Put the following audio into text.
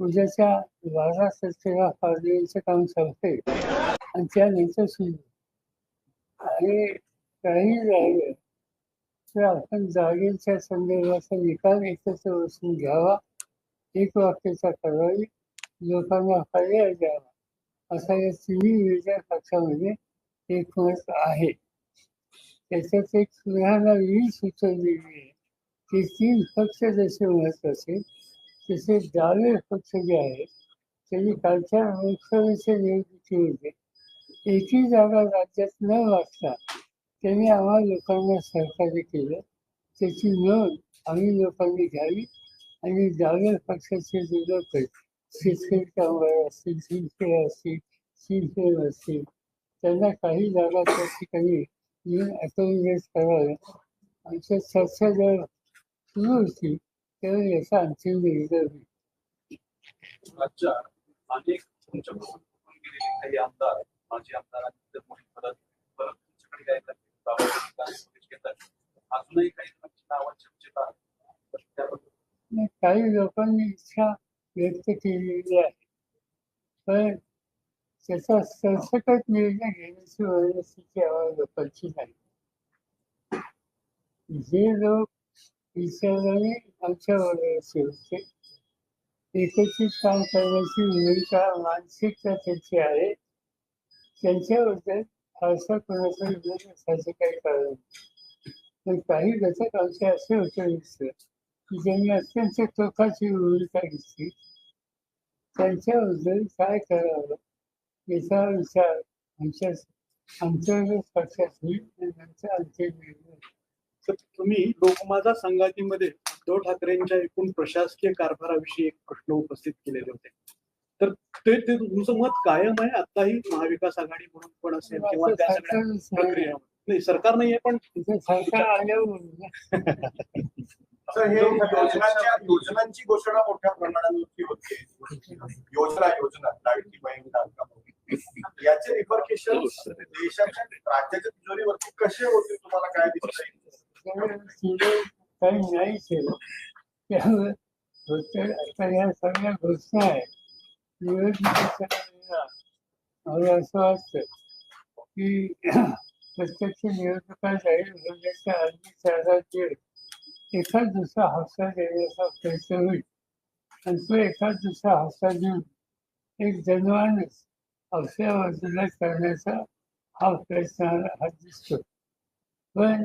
पूजेच्या बारा तारखेला पार्लमेंटचं काम संपते. आणि त्यानंतर सुरू. आणि काही राहिलं तर आपण जागेच्या संदर्भाचा निकाल एकत्र बसून घ्यावा. एक वाक्याचा करावी लोकांना पर्याय द्यावा. असा या तिन्ही विचार पक्षामध्ये एक मत आहे. त्याच्यात एक सुधारणा ही सुचवलेली आहे. की तीन पक्ष जसे महत्त्वाचे तिथे डावे पक्ष जे आहेत त्यांनी कालच्या लोकसभेच्या निवडणुकीमध्ये एकही जागा राज्यात न वाचता त्यांनी आम्हा लोकांना सहकार्य केलं त्याची नोंद आम्ही लोकांनी घ्यावी आणि डाव्या पक्षाचे जे लोक आहेत शेतकरी कामगार असतील शिवसेना असतील शिवसेना असतील त्यांना काही जागा त्या ठिकाणी येऊन अकोमोडेट कराव्या आमच्या चर्चा जेव्हा सुरू होती तेव्हा याचा अंतिम राज्यात अनेक तुमच्याकडून गेलेले काही आमदार माजी आमदारांनी परत परत तुमच्याकडे काय अजूनही काही जणांची नावं चर्चेत आहेत? काही लोकांनी इच्छा व्यक्त केलेली आहे. पण त्याचा सरसकट निर्णय घेण्याची मनस्थिती आम्हाला लोकांची नाही. जे लोक विचाराने आमच्या होते. एकत्रित काम करण्याची भूमिका मानसिकता त्यांची आहे. त्यांच्याबद्दल फारसा कोणाचा विरोध असायचं काही कारण पण काही घटक आमचे असे होते दिसले की ज्यांनी अत्यंत टोकाची भूमिका घेतली. त्यांच्याबद्दल काय करावं याचा विचार आमच्या आमच्या पक्षात होईल आणि नंतर अंतिम निर्णय तर तुम्ही लोकमाता संघातीमध्ये उद्धव ठाकरेंच्या एकूण प्रशासकीय कारभाराविषयी एक प्रश्न उपस्थित केलेले होते. तर ते ते तुमचं मत कायम आहे? आताही महाविकास आघाडी म्हणून पण असेल किंवा त्या सगळ्या. प्रक्रिया नाही सरकार नाहीये पण सरकार आल्यावर हे योजनांची घोषणा मोठ्या प्रमाणावरती होते. योजना योजना लाडकी बहीण. याचे रिफर्केशन देशाच्या राज्याच्या तिजोरीवरती कसे होते तुम्हाला काय दिसतंय? काही नाही केलं त्यामुळे होतं आता या सगळ्या घोषणा आहेत निवडणुकीच्या मला असं वाटतं की प्रत्यक्ष निवडणुका जाहीर होण्याच्या अगदी चार वेळ एखाद दुसरा हफ्ता देण्याचा प्रयत्न होईल आणि तो एखाद दुसरा हफ्ता देऊन एक जनवानच आपल्या बाजूला करण्याचा हा प्रयत्न हा दिसतो पण